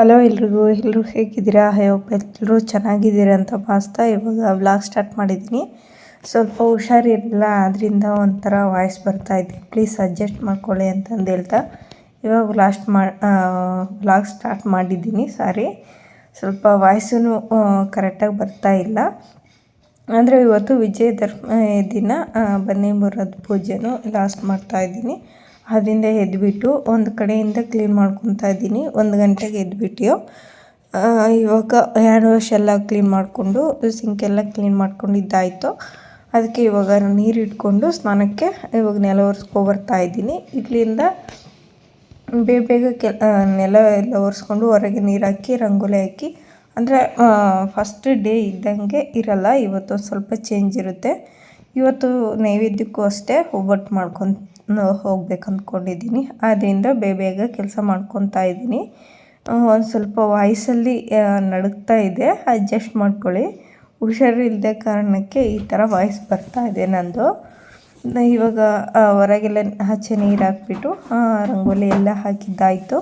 Hello ಎಲ್ರಿಗೂ ಎಲ್ಲರೂ ಹೇಗಿದ್ದೀರಾ? ಹೋಪ್ ಎಲ್ಲರೂ ಚೆನ್ನಾಗಿದ್ದೀರಾ ಅಂತ ಭಾವಿಸ್ತಾ ಇವಾಗ ವ್ಲಾಗ್ ಸ್ಟಾರ್ಟ್ ಮಾಡಿದ್ದೀನಿ. ಸ್ವಲ್ಪ ಹುಷಾರಿರಲಿಲ್ಲ ಅದರಿಂದ ಒಂಥರ ವಾಯ್ಸ್ ಬರ್ತಾ ಇದೆ. ಪ್ಲೀಸ್ ಅಡ್ಜಸ್ಟ್ ಮಾಡ್ಕೊಳ್ಳಿ ಅಂತಂದು ಹೇಳ್ತಾ ಇವಾಗ ಲಾಸ್ಟ್ ಮಾ ವ್ಲಾಗ್ ಸ್ಟಾರ್ಟ್ ಮಾಡಿದ್ದೀನಿ ಸಾರಿ ಸ್ವಲ್ಪ ವಾಯ್ಸೂ ಕರೆಕ್ಟಾಗಿ ಬರ್ತಾ ಇಲ್ಲ. ಅಂದರೆ ಇವತ್ತು ವಿಜಯ ದರ್ಮ ದಿನ ಬನ್ನಿ ಬರೋದು ಪೂಜೆನೂ ಲಾಸ್ಟ್ ಮಾಡ್ತಾಯಿದ್ದೀನಿ ಅದರಿಂದ ಎದ್ಬಿಟ್ಟು ಒಂದು ಕಡೆಯಿಂದ ಕ್ಲೀನ್ ಮಾಡ್ಕೊತಾ ಇದ್ದೀನಿ. ಒಂದು ಗಂಟೆಗೆ ಎದ್ಬಿಟ್ಟು ಇವಾಗ ಹ್ಯಾಂಡ್ ವಾಶ್ ಎಲ್ಲ ಕ್ಲೀನ್ ಮಾಡಿಕೊಂಡು ಸಿಂಕ್ ಎಲ್ಲ ಕ್ಲೀನ್ ಮಾಡ್ಕೊಂಡಿದ್ದಾಯಿತು, ಅದಕ್ಕೆ ಇವಾಗ ನೀರು ಇಟ್ಕೊಂಡು ಸ್ನಾನಕ್ಕೆ ಇವಾಗ ನೆಲ ಒರೆಸ್ಕೊಬರ್ತಾ ಇದ್ದೀನಿ. ಇಲ್ಲಿಂದ ಬೇಗ ಬೇಗ ಕೆಲ ನೆಲ ಎಲ್ಲ ಒರೆಸ್ಕೊಂಡು ಹೊರಗೆ ನೀರು ಹಾಕಿ, ರಂಗೋಲಿ ಹಾಕಿ, ಅಂದರೆ ಫಸ್ಟ್ ಡೇ ಇದ್ದಂಗೆ ಇರಲ್ಲ ಇವತ್ತು ಸ್ವಲ್ಪ ಚೇಂಜ್ ಇರುತ್ತೆ. ಇವತ್ತು ನೈವೇದ್ಯಕ್ಕೂ ಅಷ್ಟೇ ಒಬ್ಬಟ್ಟು ಮಾಡ್ಕೊಂಡು ಹೋಗ್ಬೇಕು ಅಂದ್ಕೊಂಡಿದ್ದೀನಿ ಆದ್ದರಿಂದ ಬೇಗ ಬೇಗ ಕೆಲಸ ಮಾಡ್ಕೊತಾ ಇದ್ದೀನಿ. ಒಂದು ಸ್ವಲ್ಪ ವಾಯ್ಸಲ್ಲಿ ನಡುಗ್ತಾ ಇದೆ. ಅಡ್ಜಸ್ಟ್ ಮಾಡ್ಕೊಳ್ಳಿ. ಹುಷಾರಿಲ್ಲದೆ ಕಾರಣಕ್ಕೆ ಈ ಥರ ವಾಯ್ಸ್ ಬರ್ತಾ ಇದೆ ನಂದು. ಇವಾಗ ಹೊರಗೆಲ್ಲ ಆಚೆ ನೀರು ಹಾಕ್ಬಿಟ್ಟು ರಂಗೋಲಿ ಎಲ್ಲ ಹಾಕಿದ್ದಾಯಿತು.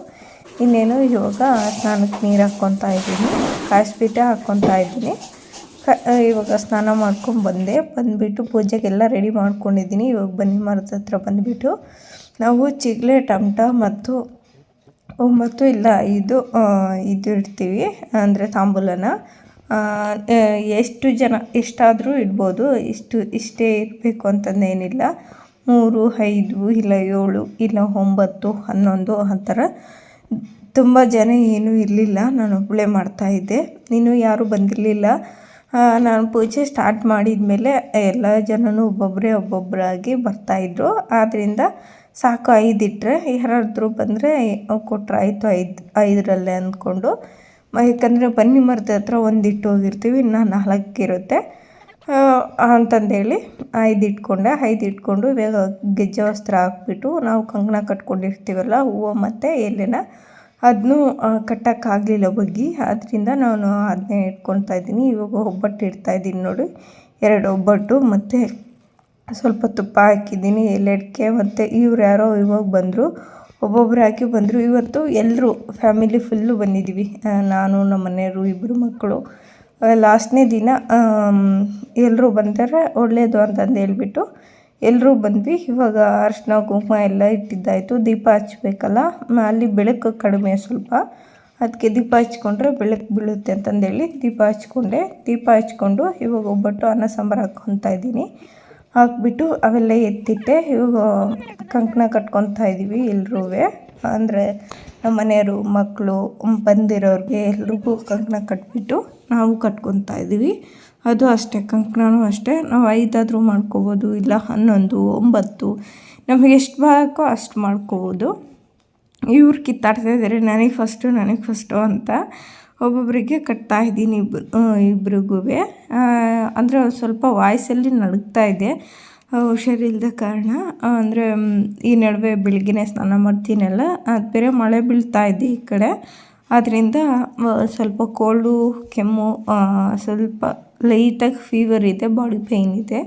ಇನ್ನೇನು ಇವಾಗ ಸ್ನಾನಕ್ಕೆ ನೀರು ಹಾಕ್ಕೊತಾ ಇದ್ದೀನಿ. ಕಾಯಿಸ್ಬಿಟ್ಟೆ ಹಾಕ್ಕೊತಾ ಇದ್ದೀನಿ. ಇವಾಗ ಸ್ನಾನ ಮಾಡ್ಕೊಂಡು ಬಂದೆ. ಬಂದುಬಿಟ್ಟು ಪೂಜೆಗೆಲ್ಲ ರೆಡಿ ಮಾಡ್ಕೊಂಡಿದ್ದೀನಿ. ಇವಾಗ ಬನ್ನಿ ಮರದ ಹತ್ರ ಬಂದುಬಿಟ್ಟು. ನಾವು ಚಿಗ್ಲೆ, ಟಮಟ ಮತ್ತು ಒಂಬತ್ತು ಇಲ್ಲ ಇದು ಇದು ಇಡ್ತೀವಿ. ಅಂದರೆ ತಾಂಬೂಲನ. ಎಷ್ಟು ಜನ, ಎಷ್ಟಾದರೂ ಇಡ್ಬೋದು. ಇಷ್ಟು, ಇಷ್ಟೇ ಇರಬೇಕು ಅಂತಂದೇನಿಲ್ಲ ಮೂರು, ಐದು ಇಲ್ಲ ಏಳು ಇಲ್ಲ ಒಂಬತ್ತು, ಹನ್ನೊಂದು ಆ ಥರ. ತುಂಬ ಜನ ಏನೂ ಇರಲಿಲ್ಲ. ನಾನು ಒಬ್ಬಳೇ ಮಾಡ್ತಾಯಿದ್ದೆ ಇನ್ನೂ ಯಾರೂ ಬಂದಿರಲಿಲ್ಲ. ನಾನು ಪೂಜೆ ಸ್ಟಾರ್ಟ್ ಮಾಡಿದ ಮೇಲೆ ಎಲ್ಲ ಜನನೂ ಒಬ್ಬೊಬ್ಬರೇ ಒಬ್ಬೊಬ್ಬರಾಗಿ ಬರ್ತಾಯಿದ್ರು ಆದ್ದರಿಂದ ಸಾಕು ಐದು ಇಟ್ಟರೆ ಯಾರಾದರೂ ಬಂದರೆ ಕೊಟ್ಟರೆ ಆಯಿತು ಐದು ಐದರಲ್ಲೇ ಅಂದ್ಕೊಂಡು. ಯಾಕಂದರೆ ಬನ್ನಿ ಮರದ ಹತ್ರ ಒಂದು ಇಟ್ಟು ಹೋಗಿರ್ತೀವಿ ಇನ್ನು ನಾಲ್ಕು ಇರುತ್ತೆ. ಆ, ಅಂತಂದೇಳಿ ಐದು ಇಟ್ಕೊಂಡೆ. ಐದು ಇಟ್ಕೊಂಡು ಬೇಗ ಗೆಜ್ಜೆ ವಸ್ತ್ರ ಹಾಕ್ಬಿಟ್ಟು ನಾವು ಕಂಕಣ ಕಟ್ಕೊಂಡಿರ್ತೀವಲ್ಲ ಹೂವು ಮತ್ತು ಎಲೆನ ಅದನ್ನೂ ಕಟ್ಟೋಕ್ಕಾಗಲಿಲ್ಲ ಬಗ್ಗಿ ಅದರಿಂದ ನಾನು ಅದನ್ನೇ ಇಟ್ಕೊತಾ ಇದ್ದೀನಿ. ಇವಾಗ ಒಬ್ಬಟ್ಟು ಇಡ್ತಾ ಇದ್ದೀನಿ ನೋಡಿ. ಎರಡು ಒಬ್ಬಟ್ಟು ಮತ್ತು ಸ್ವಲ್ಪ ತುಪ್ಪ ಹಾಕಿದ್ದೀನಿ ಎಲೆಡ್ಕೆ ಮತ್ತು ಇವ್ರು ಯಾರೋ ಇವಾಗ ಬಂದರು, ಒಬ್ಬೊಬ್ರು ಹಾಕಿ ಬಂದರು. ಇವತ್ತು ಎಲ್ಲರೂ ಫ್ಯಾಮಿಲಿ ಫುಲ್ಲು ಬಂದಿದ್ದೀವಿ. ನಾನು, ನಮ್ಮ ಮನೆಯವರು ಇಬ್ಬರು ಮಕ್ಕಳು. ಲಾಸ್ಟ್ನೇ ದಿನ ಎಲ್ಲರೂ ಬಂದರೆ ಒಳ್ಳೆಯದು ಅಂತಂದು ಹೇಳ್ಬಿಟ್ಟು ಎಲ್ಲರೂ ಬಂದ್ವಿ. ಇವಾಗ ಅರಿಶಿನ ಕುಂಕುಮ ಎಲ್ಲ ಇಟ್ಟಿದ್ದಾಯಿತು. ದೀಪ ಹಚ್ಬೇಕಲ್ಲ? ಅಲ್ಲಿ ಬೆಳಕು ಕಡಿಮೆ ಸ್ವಲ್ಪ. ಅದಕ್ಕೆ ದೀಪ ಹಚ್ಕೊಂಡ್ರೆ ಬೆಳಕು ಬೀಳುತ್ತೆ ಅಂತಂದೇಳಿ ದೀಪ ಹಚ್ಕೊಂಡೆ. ದೀಪ ಹಚ್ಕೊಂಡು ಇವಾಗ ಒಬ್ಬಟ್ಟು ಅನ್ನ ಸಾಂಬಾರು ಹಾಕ್ಕೊತಾ ಇದ್ದೀನಿ. ಹಾಕ್ಬಿಟ್ಟು ಅವೆಲ್ಲ ಎತ್ತಿಟ್ಟೆ. ಇವಾಗ ಕಂಕಣ ಕಟ್ಕೊತಾ ಇದ್ದೀವಿ ಎಲ್ಲರೂ ಅಂದರೆ ನಮ್ಮ ಮನೆಯವರು, ಮಕ್ಕಳು, ಬಂದಿರೋರಿಗೆ ಎಲ್ರಿಗೂ ಕಂಕಣ ಕಟ್ಬಿಟ್ಟು ನಾವು ಕಟ್ಕೊತಾ ಇದ್ದೀವಿ. ಅದು ಅಷ್ಟೇ, ಕಂಕಣನೂ ಅಷ್ಟೇ. ನಾವು ಐದಾದರೂ ಮಾಡ್ಕೋಬೋದು, ಇಲ್ಲ ಹನ್ನೊಂದು, ಒಂಬತ್ತು, ನಮಗೆ ಎಷ್ಟು ಬೇಕೋ ಅಷ್ಟು ಮಾಡ್ಕೋಬೋದು. ಇವ್ರು ಕಿತ್ತಾಡ್ತಾ ಇದ್ದಾರೆ ನನಗೆ ಫಸ್ಟು ನನಗೆ ಫಸ್ಟು ಅಂತ ಒಬ್ಬೊಬ್ಬರಿಗೆ ಕಟ್ತಾ ಇದ್ದೀನಿ ಇಬ್ಬರು ಇಬ್ರಿಗೂ ಅಂದರೆ ಸ್ವಲ್ಪ ವಾಯ್ಸಲ್ಲಿ ನಡುಗ್ತಾ ಇದೆ ಹುಷಾರಿಲ್ಲದ ಕಾರಣ. ಅಂದರೆ ಈ ನಡುವೆ ಬೆಳಗ್ಗೆನೆ ಸ್ನಾನ ಮಾಡ್ತೀನಲ್ಲ, ಅದು ಬೇರೆ ಮಳೆ ಬೀಳ್ತಾ ಇದೆ ಈ ಕಡೆ. ಆದ್ದರಿಂದ ಸ್ವಲ್ಪ ಕೋಲ್ಡು ಕೆಮ್ಮು ಸ್ವಲ್ಪ ಲೈಟಾಗಿ ಫೀವರ್ ಇದೆ ಬಾಡಿ ಪೇಯ್ನ್ ಇದೆ.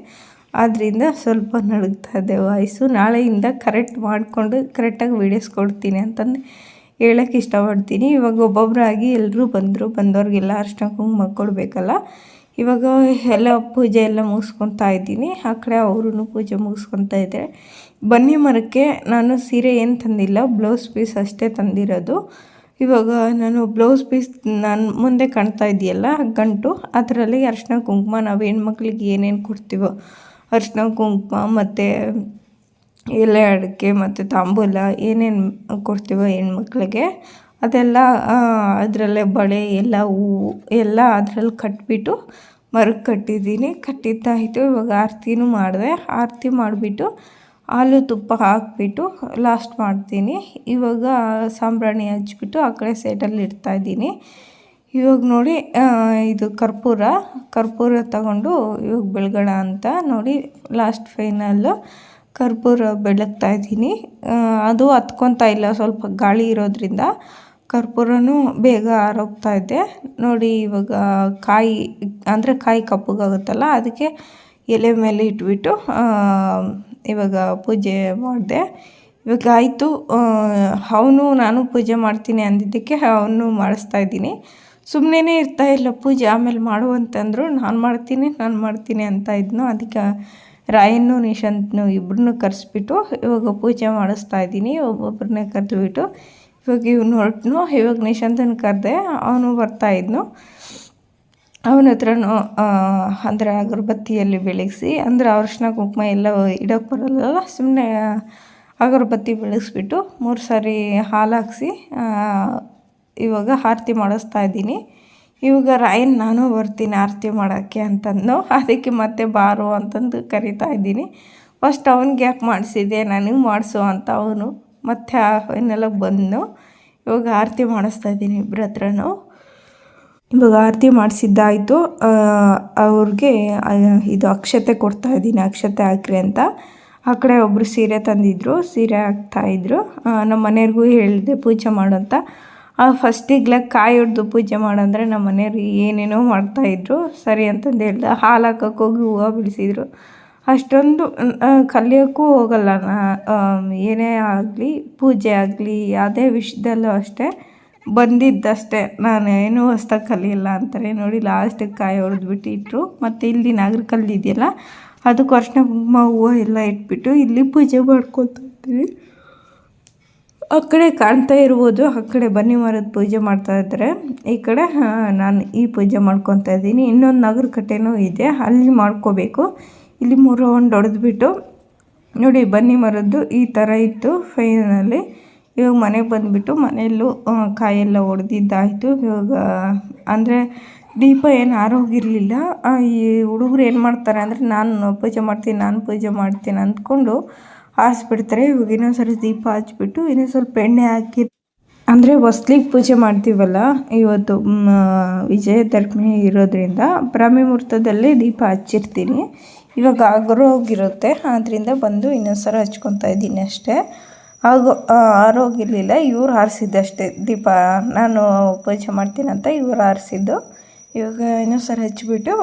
ಆದ್ದರಿಂದ ಸ್ವಲ್ಪ ನಡುಗ್ತಾ ಇದೆ ವಾಯ್ಸು. ನಾಳೆಯಿಂದ ಕರೆಕ್ಟ್ ಮಾಡಿಕೊಂಡು ಕರೆಕ್ಟಾಗಿ ವೀಡಿಯೋಸ್ ಕೊಡ್ತೀನಿ ಅಂತಂದು ಹೇಳೋಕ್ಕೆ ಇಷ್ಟಪಡ್ತೀನಿ. ಇವಾಗ ಒಬ್ಬೊಬ್ಬರಾಗಿ ಎಲ್ಲರೂ ಬಂದರು ಬಂದವ್ರಿಗೆಲ್ಲ ಅರ್ಶಿನ ಕುಂಕುಮ ಕೊಡಬೇಕಲ್ಲ ಇವಾಗ ಎಲ್ಲ ಪೂಜೆ ಎಲ್ಲ ಮುಗಿಸ್ಕೊತಾ ಇದ್ದೀನಿ. ಆ ಕಡೆ ಅವರು ಪೂಜೆ ಮುಗಿಸ್ಕೊತಾ ಇದ್ದಾರೆ. ಬನ್ನಿ ಮರಕ್ಕೆ, ನಾನು ಸೀರೆ ಏನು ತಂದಿಲ್ಲ ಬ್ಲೌಸ್ ಪೀಸ್ ಅಷ್ಟೇ ತಂದಿರೋದು. ಇವಾಗ ನಾನು ಬ್ಲೌಸ್ ಪೀಸ್ ನಾನು ಮುಂದೆ ಕಾಣ್ತಾ ಇದೆಯಲ್ಲ, ಗಂಟು, ಅದರಲ್ಲಿ ಅರ್ಶಿನ ಕುಂಕುಮ ನಾವು ಹೆಣ್ಮಕ್ಳಿಗೆ ಏನೇನು ಕೊಡ್ತೀವೋ ಅರ್ಶಿನ ಕುಂಕುಮ ಮತ್ತು ಎಲೆ ಅಡಿಕೆ ಮತ್ತು ತಾಂಬೂಲ ಏನೇನು ಕೊಡ್ತೀವೋ ಹೆಣ್ಮಕ್ಳಿಗೆ, ಅದೆಲ್ಲ ಅದರಲ್ಲೇ ಬಳೆ, ಎಲ್ಲ ಹೂವು ಎಲ್ಲ ಅದರಲ್ಲಿ ಕಟ್ಬಿಟ್ಟು ಮರಕ್ಕೆ ಕಟ್ಟಿದ್ದೀನಿ. ಕಟ್ಟಿದ್ದಾಯಿತು ಇವಾಗ ಆರತಿನೂ ಮಾಡಿದೆ. ಆರತಿ ಮಾಡಿಬಿಟ್ಟು ಹಾಲು ತುಪ್ಪ ಹಾಕಿಬಿಟ್ಟು ಲಾಸ್ಟ್ ಮಾಡ್ತೀನಿ. ಇವಾಗ ಸಾಂಬ್ರಾಣಿ ಹಚ್ಬಿಟ್ಟು ಆ ಕಡೆ ಸೈಡಲ್ಲಿ ಇಡ್ತಾ ಇದ್ದೀನಿ. ಇವಾಗ ನೋಡಿ ಇದು ಕರ್ಪೂರ. ಕರ್ಪೂರ ತಗೊಂಡು ಇವಾಗ ಬೆಳಗೋಣ ಅಂತ ನೋಡಿ ಲಾಸ್ಟ್ ಫೈನಲ್ಲು ಕರ್ಪೂರ ಬೆಳಗ್ತಾ ಇದ್ದೀನಿ. ಅದು ಹತ್ಕೊತಾ ಇಲ್ಲ, ಸ್ವಲ್ಪ ಗಾಳಿ ಇರೋದ್ರಿಂದ. ಕರ್ಪೂರನೂ ಬೇಗ ಆರೋಗ್ತಾ ಇದೆ. ನೋಡಿ, ಇವಾಗ ಕಾಯಿ, ಅಂದರೆ ಕಾಯಿ ಕಪ್ಪಗಾಗುತ್ತಲ್ಲ, ಅದಕ್ಕೆ ಎಲೆ ಮೇಲೆ ಇಟ್ಬಿಟ್ಟು ಇವಾಗ ಪೂಜೆ ಮಾಡಿದೆ. ಇವಾಗ ಆಯಿತು ಅವನು ನಾನು ಪೂಜೆ ಮಾಡ್ತೀನಿ ಅಂದಿದ್ದಕ್ಕೆ ಅವನು ಮಾಡಿಸ್ತಾ ಇದ್ದೀನಿ. ಸುಮ್ಮನೆ ಇರ್ತಾ ಇಲ್ಲ, ಪೂಜೆ ಆಮೇಲೆ ಮಾಡು ಅಂತಂದರು, ನಾನು ಮಾಡ್ತೀನಿ ನಾನು ಮಾಡ್ತೀನಿ ಅಂತ ಇದ್ನು. ಅದಕ್ಕೆ ರಾಯನ್ನು ನಿಶಾಂತ್ನು ಇಬ್ಬರನ್ನೂ ಕರೆಸ್ಬಿಟ್ಟು ಇವಾಗ ಪೂಜೆ ಮಾಡಿಸ್ತಾ ಇದ್ದೀನಿ ಒಬ್ಬೊಬ್ಬರನ್ನೇ ಕರೆದುಬಿಟ್ಟು. ಇವಾಗ ಇವನು ಹೊರಟ್ನು, ಇವಾಗ ನಿಶಾಂತನ ಕರೆದೆ, ಅವನು ಬರ್ತಾಯಿದ್ನು ಅವನ ಹತ್ರನೂ ಅಂದರೆ ಅಗರಬತ್ತಿಯಲ್ಲಿ ಬೆಳಗಿಸಿ ಅಂದರೆ ಅರಿಶಿನ, ಕುಂಕುಮ ಎಲ್ಲ ಇಡೋಕ್ಕೆ ಬರಲ್ಲ ಸುಮ್ಮನೆ ಅಗರಬತ್ತಿ ಬೆಳಗಿಸ್ಬಿಟ್ಟು ಮೂರು ಸಾರಿ ಹಾಲು ಹಾಕ್ಸಿ ಇವಾಗ ಆರತಿ ಮಾಡಿಸ್ತಾ ಇದ್ದೀನಿ. ಇವಾಗ ರಾಯನ್ ನಾನು ಬರ್ತೀನಿ ಆರತಿ ಮಾಡೋಕ್ಕೆ ಅಂತಂದು. ಅದಕ್ಕೆ ಮತ್ತೆ ಬಾರು ಅಂತಂದು ಕರಿತಾ ಇದ್ದೀನಿ. ಫಸ್ಟ್ ಅವನಿಗೆ ಯಾಕೆ ಮಾಡಿಸಿದೆ, ನನಗೆ ಮಾಡಿಸು ಅಂತ ಅವನು ಮತ್ತೆ ಅವನ್ನೆಲ್ಲ ಬಂದು ಇವಾಗ ಆರತಿ ಮಾಡಿಸ್ತಾ ಇದ್ದೀನಿ ಇಬ್ಬರ ಹತ್ರನೂ. ಇವಾಗ ಆರತಿ ಮಾಡಿಸಿದ್ದಾಯಿತು. ಅವ್ರಿಗೆ ಇದು ಅಕ್ಷತೆ ಕೊಡ್ತಾ ಇದ್ದೀನಿ, ಅಕ್ಷತೆ ಹಾಕ್ರಿ ಅಂತ. ಆ ಕಡೆ ಒಬ್ಬರು ಸೀರೆ ತಂದಿದ್ದರು ಸೀರೆ ಹಾಕ್ತಾಯಿದ್ರು ನಮ್ಮ ಮನೆಯವ್ರಿಗೂ ಹೇಳಿದೆ ಪೂಜೆ ಮಾಡು ಅಂತ. ಫಸ್ಟಿಗ್ಲ ಕಾಯಿ ಹೊಡೆದು ಪೂಜೆ ಮಾಡಂದರೆ ನಮ್ಮ ಮನೆಯವ್ರು ಏನೇನೋ ಮಾಡ್ತಾಯಿದ್ರು ಸರಿ ಅಂತಂದು ಹೇಳ್ದೆ, ಹಾಲು ಹಾಕೋಕೆ ಹೋಗಿ ಹೂವು ಬಿಡಿಸಿದ್ರು. ಅಷ್ಟೊಂದು ಕಲಿಯೋಕ್ಕೂ ಹೋಗಲ್ಲ ಏನೇ ಆಗಲಿ, ಪೂಜೆ ಆಗಲಿ, ಯಾವುದೇ ವಿಷಯದಲ್ಲೂ ಅಷ್ಟೇ. ಬಂದಿದ್ದಷ್ಟೇ. ನಾನು ಏನೂ ಹೊಸ್ದಾಗಿ ಕಲಿಯಲ್ಲ ಅಂತಾರೆ. ನೋಡಿ ಲಾಸ್ಟಿಗೆ ಕಾಯಿ ಹೊಡೆದ್ಬಿಟ್ಟು ಇಟ್ಟರು ಮತ್ತು ಇಲ್ಲಿ ನಾಗರ ಕಲ್ಲು ಇದೆಯಲ್ಲ, ಅದಕ್ಕೆ ಅರ್ಶಿನ ಕುಂಕುಮ, ಹೂವು ಎಲ್ಲ ಇಟ್ಬಿಟ್ಟು ಇಲ್ಲಿ ಪೂಜೆ ಮಾಡ್ಕೊತಾ ಇರ್ತೀವಿ ಆ ಕಡೆ ಕಾಣ್ತಾ ಇರ್ಬೋದು. ಆ ಕಡೆ ಬನ್ನಿ ಮರದ ಪೂಜೆ ಮಾಡ್ತಾ ಇದ್ದಾರೆ. ಈ ಕಡೆ ನಾನು ಈ ಪೂಜೆ ಮಾಡ್ಕೊತಾ ಇದ್ದೀನಿ. ಇನ್ನೊಂದು ನಗರ ಕಟ್ಟೆನೂ ಇದೆ. ಅಲ್ಲಿ ಮಾಡ್ಕೋಬೇಕು. ಇಲ್ಲಿ ಮೂರು ರೌಂಡ್ ಹೊಡೆದ್ಬಿಟ್ಟು ನೋಡಿ, ಬನ್ನಿ ಮರದ್ದು ಈ ಥರ ಇತ್ತು ಫೈನಲ್ಲಿ ಇವಾಗ ಮನೆಗೆ ಬಂದುಬಿಟ್ಟು ಮನೆಯಲ್ಲೂ ಕಾಯೆಲ್ಲ ಒಡೆದಿದ್ದಾಯಿತು. ಇವಾಗ, ಅಂದರೆ ದೀಪ ಏನು ಆರೋಗಿರಲಿಲ್ಲ. ಈ ಹುಡುಗರು ಏನು ಮಾಡ್ತಾರೆ ಅಂದರೆ, ನಾನು ಪೂಜೆ ಮಾಡ್ತೀನಿ, ನಾನು ಪೂಜೆ ಮಾಡ್ತೀನಿ ಅಂದ್ಕೊಂಡು ಹಾರಿಸ್ಬಿಡ್ತಾರೆ ಇವಾಗ ಇನ್ನೊಂದು ಸರಿ ದೀಪ ಹಚ್ಬಿಟ್ಟು ಇನ್ನೊಂದು ಸ್ವಲ್ಪ ಎಣ್ಣೆ ಹಾಕಿ. ಅಂದರೆ ಹೊಸ್ಲಿಗೆ ಪೂಜೆ ಮಾಡ್ತೀವಲ್ಲ, ಇವತ್ತು ವಿಜಯದಶಮಿ ಇರೋದ್ರಿಂದ ಬ್ರಾಹ್ಮಿ ಮುಹೂರ್ತದಲ್ಲಿ ದೀಪ ಹಚ್ಚಿರ್ತೀನಿ. ಇವಾಗ ಆಗೋಗಿರುತ್ತೆ ಆದ್ದರಿಂದ ಬಂದು ಇನ್ನೊಂದು ಸಲ ಹಚ್ಕೊತಾ ಇದ್ದೀನಿ ಅಷ್ಟೇ. ಆಗೋ ಆರೋಗಿರಲಿಲ್ಲ ಇವ್ರು ಹಾರಿಸಿದ್ದಷ್ಟೇ ದೀಪ, ನಾನು ಪೂಜೆ ಮಾಡ್ತೀನಂತ ಇವ್ರು ಆರಿಸಿದ್ದು ಇವಾಗ ಇನ್ನೂ ಸರಿ ಹಚ್ಚಿಬಿಟ್ಟು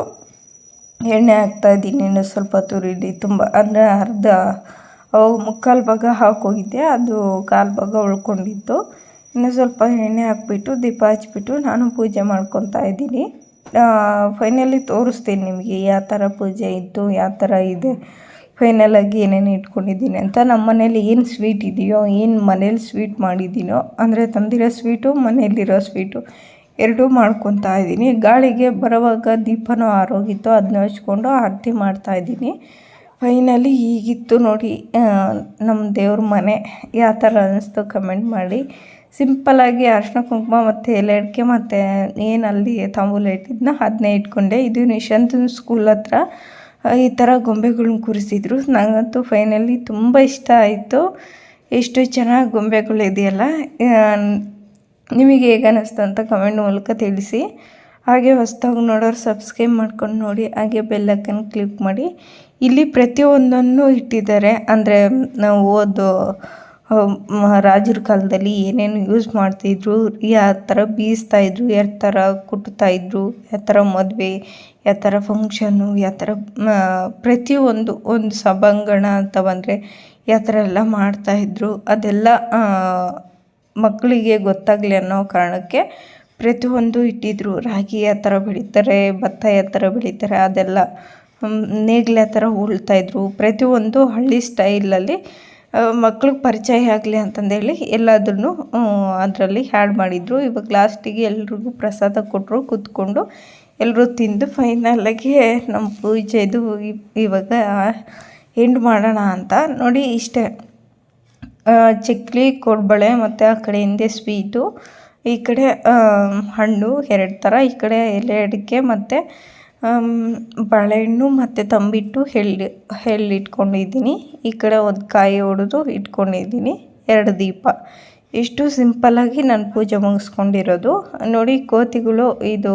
ಎಣ್ಣೆ ಹಾಕ್ತಾಯಿದ್ದೀನಿ ಇನ್ನೂ ಸ್ವಲ್ಪ ತುರಿಡಿ ತುಂಬ, ಅಂದರೆ ಅರ್ಧ ಅವಾಗ ಮುಕ್ಕಾಲು ಭಾಗ ಹಾಕೋಗಿದ್ದೆ ಅದು ಕಾಲು ಭಾಗ ಉಳ್ಕೊಂಡಿತ್ತು. ಇನ್ನೂ ಸ್ವಲ್ಪ ಎಣ್ಣೆ ಹಾಕ್ಬಿಟ್ಟು, ದೀಪ ಹಚ್ಬಿಟ್ಟು ನಾನು ಪೂಜೆ ಮಾಡ್ಕೊತಾ ಇದ್ದೀನಿ. ಫೈನಲಿ ತೋರಿಸ್ತೀನಿ ನಿಮಗೆ ಯಾವ ಥರ ಪೂಜೆ ಇತ್ತು, ಯಾವ ಥರ ಇದೆ. ಫೈನಲಾಗಿ ಏನೇನು ಇಟ್ಕೊಂಡಿದ್ದೀನಿ ಅಂತ ನಮ್ಮ ಮನೇಲಿ ಏನು ಸ್ವೀಟ್ ಇದೆಯೋ, ಏನು ಮನೇಲಿ ಸ್ವೀಟ್ ಮಾಡಿದ್ದೀನೋ, ಅಂದರೆ ತಂದಿರೋ ಸ್ವೀಟು ಮನೆಯಲ್ಲಿರೋ ಸ್ವೀಟು ಎರಡೂ ಮಾಡ್ಕೊತಾ ಇದ್ದೀನಿ. ಗಾಳಿಗೆ ಬರೋವಾಗ ದೀಪನೂ ಆರೋಗಿತ್ತು ಅದನ್ನ ಹಚ್ಕೊಂಡು ಆರತಿ ಮಾಡ್ತಾಯಿದ್ದೀನಿ ಫೈನಲಿ ಈಗಿತ್ತು ನೋಡಿ ನಮ್ಮ ದೇವ್ರ ಮನೆ. ಯಾವ ಥರ ಅನ್ನಿಸ್ತು ಕಮೆಂಟ್ ಮಾಡಿ. ಸಿಂಪಲ್ಲಾಗಿ ಅರ್ಶಿನ ಕುಂಕುಮ ಮತ್ತು ಎಲೆ ಅಡಿಕೆ ಮತ್ತು ಏನು ಅಲ್ಲಿ ತಾಂಬೂಲ ಇಟ್ಟಿದ್ನ ಅದನ್ನೇ ಇಟ್ಕೊಂಡೆ. ಇದು ನಿಶಾಂತನ ಸ್ಕೂಲ್ ಹತ್ರ. ಈ ಥರ ಗೊಂಬೆಗಳನ್ನ ಕೂರಿಸಿದ್ರು. ನನಗಂತೂ ಫೈನಲಿ ತುಂಬ ಇಷ್ಟ ಆಯಿತು. ಎಷ್ಟು ಚೆನ್ನಾಗಿ ಗೊಂಬೆಗಳು ಇದೆಯಲ್ಲ. ನಿಮಗೆ ಹೇಗೆ ಅನ್ನಿಸ್ತು ಅಂತ ಕಮೆಂಟ್ ಮೂಲಕ ತಿಳಿಸಿ. ಹಾಗೆ ಹೊಸ್ದಾಗಿ ನೋಡೋರು ಸಬ್ಸ್ಕ್ರೈಬ್ ಮಾಡ್ಕೊಂಡು ನೋಡಿ, ಹಾಗೆ ಬೆಲ್ಲಕ್ಕನ್ನು ಕ್ಲಿಕ್ ಮಾಡಿ. ಇಲ್ಲಿ ಪ್ರತಿಯೊಂದನ್ನು ಇಟ್ಟಿದ್ದಾರೆ. ಅಂದರೆ ನಾವು ಓದೋ ರಾಜರ ಕಾಲದಲ್ಲಿ ಏನೇನು ಯೂಸ್ ಮಾಡ್ತಿದ್ರು ಯಾವ ಥರ ಬೀಸ್ತಾಯಿದ್ರು ಯಾವ ಥರ ಕುಟ್ತಾಯಿದ್ರು ಯಾವ ಥರ ಮದುವೆ ಯಾವ ಥರ ಫಂಕ್ಷನ್ನು ಯಾವ ಥರ ಪ್ರತಿಯೊಂದು, ಒಂದು ಸಭಾಂಗಣ ಅಂತ ಬಂದರೆ ಯಾವ ಥರ ಎಲ್ಲ ಮಾಡ್ತಾಯಿದ್ರು ಅದೆಲ್ಲ ಮಕ್ಕಳಿಗೆ ಗೊತ್ತಾಗಲಿ ಅನ್ನೋ ಕಾರಣಕ್ಕೆ ಪ್ರತಿಯೊಂದು ಇಟ್ಟಿದ್ರು. ರಾಗಿ ಯಾವ ಥರ ಬೆಳೀತಾರೆ, ಭತ್ತ ಯಾವ ಥರ ಬೆಳೀತಾರೆ, ಅದೆಲ್ಲ ನೇಗಿಲು ಥರ ಉಳ್ತಾಯಿದ್ರು ಪ್ರತಿಯೊಂದು ಹಳ್ಳಿ ಸ್ಟೈಲಲ್ಲಿ ಮಕ್ಳಿಗೆ ಪರಿಚಯ ಆಗಲಿ ಅಂತಂದೇಳಿ ಎಲ್ಲದನ್ನು ಅದರಲ್ಲಿ ಹ್ಯಾಡ್ ಮಾಡಿದರು. ಇವಾಗ ಲಾಸ್ಟಿಗೆ ಎಲ್ರಿಗೂ ಪ್ರಸಾದ ಕೊಟ್ಟರು ಕೂತ್ಕೊಂಡು ಎಲ್ಲರೂ ತಿಂದು ಫೈನಲಾಗಿ ನಮ್ಮ ಪೂಜೆದು ಇವಾಗ ಎಂಡ್ ಮಾಡೋಣ ಅಂತ. ನೋಡಿ ಇಷ್ಟೇ. ಚಕ್ಲಿ, ಕೊಡ್ಬಳೆ ಮತ್ತು ಆ ಕಡೆ ಹಿಂದೆ ಸ್ವೀಟು, ಈ ಕಡೆ ಹಣ್ಣು ಎರಡು ಥರ ಈ ಕಡೆ ಎಲೆ ಅಡಿಕೆ ಮತ್ತು ಬಾಳೆಹಣ್ಣು ಮತ್ತು ತಂಬಿಟ್ಟು ಎಳ್ಳು ಎಳ್ಳು ಇಟ್ಕೊಂಡಿದ್ದೀನಿ. ಈ ಕಡೆ ಒಂದು ಕಾಯಿ ಹೊಡೆದು ಇಟ್ಕೊಂಡಿದ್ದೀನಿ. ಎರಡು ದೀಪ. ಇಷ್ಟು ಸಿಂಪಲ್ಲಾಗಿ ನಾನು ಪೂಜೆ ಮುಗಿಸ್ಕೊಂಡಿರೋದು. ನೋಡಿ, ಕೋತಿಗಳು ಇದು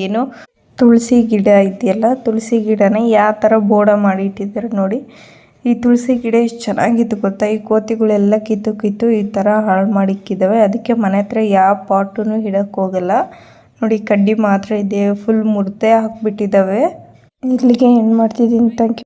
ಏನು, ತುಳಸಿ ಗಿಡ ಇದೆಯಲ್ಲ, ತುಳಸಿ ಗಿಡನ ಯಾವ ಥರ ಬೋಡ ಮಾಡಿ ಇಟ್ಟಿದ್ದಾರೆ ನೋಡಿ. ಈ ತುಳಸಿ ಗಿಡ ಎಷ್ಟು ಚೆನ್ನಾಗಿತ್ತು ಗೊತ್ತಾ? ಈ ಕೋತಿಗಳೆಲ್ಲ ಕಿತ್ತು ಕಿತ್ತು ಈ ಥರ ಹಾಳು ಮಾಡಿಕ್ಕಿದ್ದಾವೆ ಅದಕ್ಕೆ ಮನೆ ಹತ್ರ ಯಾವ ಪಾಟೂ ಇಡೋಕ್ಕೋಗಲ್ಲ ನೋಡಿ ಕಡ್ಡಿ ಮಾತ್ರ ಇದೆ. ಫುಲ್ ಮುರ್ದೆ ಹಾಕ್ಬಿಟ್ಟಿದ್ದಾವೆ. ಇಲ್ಲಿಗೆ ಏನ್ ಮಾಡ್ತಿದ್ದೀನಿ? Thank you